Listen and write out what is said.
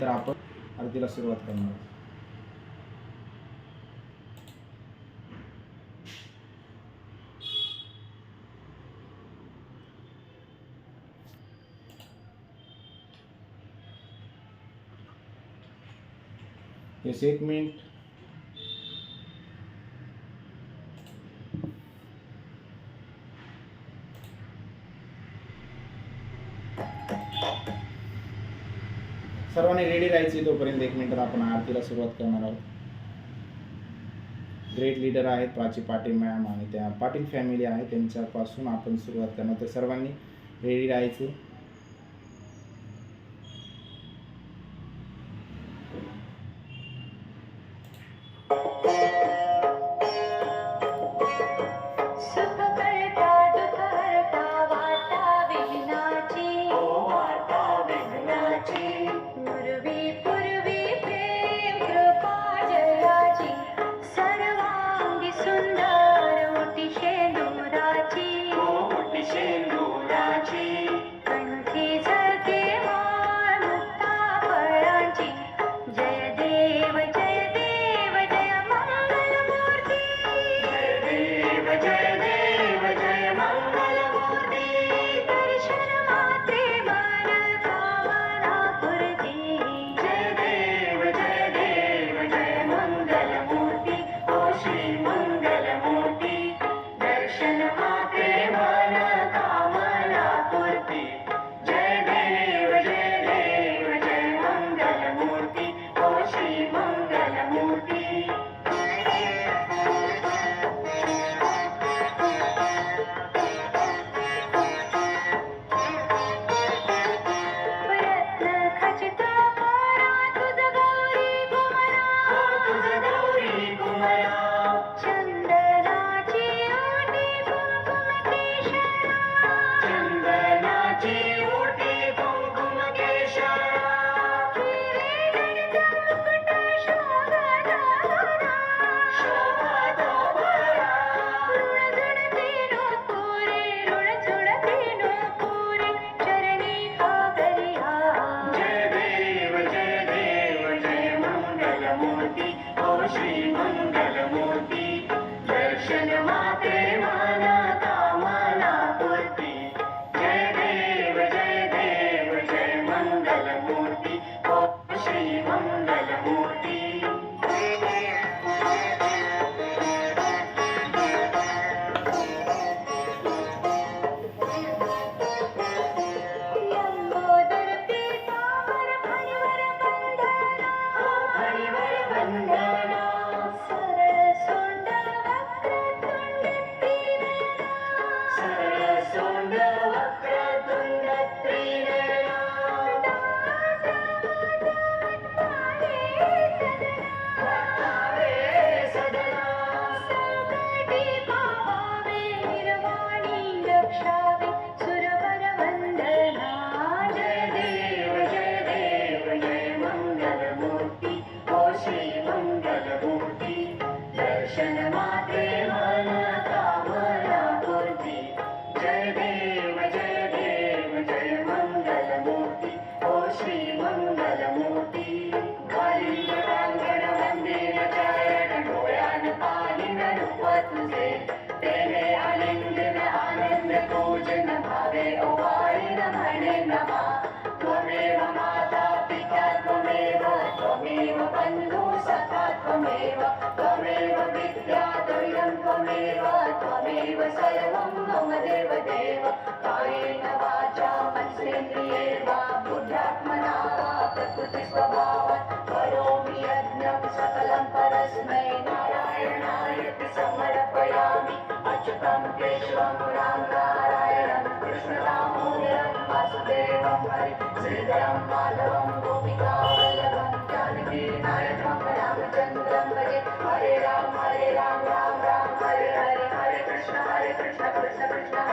तर आपण आरतीला सुरुवात करणार. आहोत एक मिनिट सर्वांनी रेडी राहायची तोपर्यंत एक मिनिटात आपण आरतीला सुरुवात करणार आहोत. ग्रेट लीडर आहेत प्राची पाटील मॅम आणि त्या पाटील फॅमिली आहे त्यांच्यापासून आपण सुरुवात करणार. तर सर्वांनी रेडी राहायची. दर्शन पाते मा Happy. Sidram Madhavam Gopika Vallabham Janaki Nayakam Parashmai Narayanam separate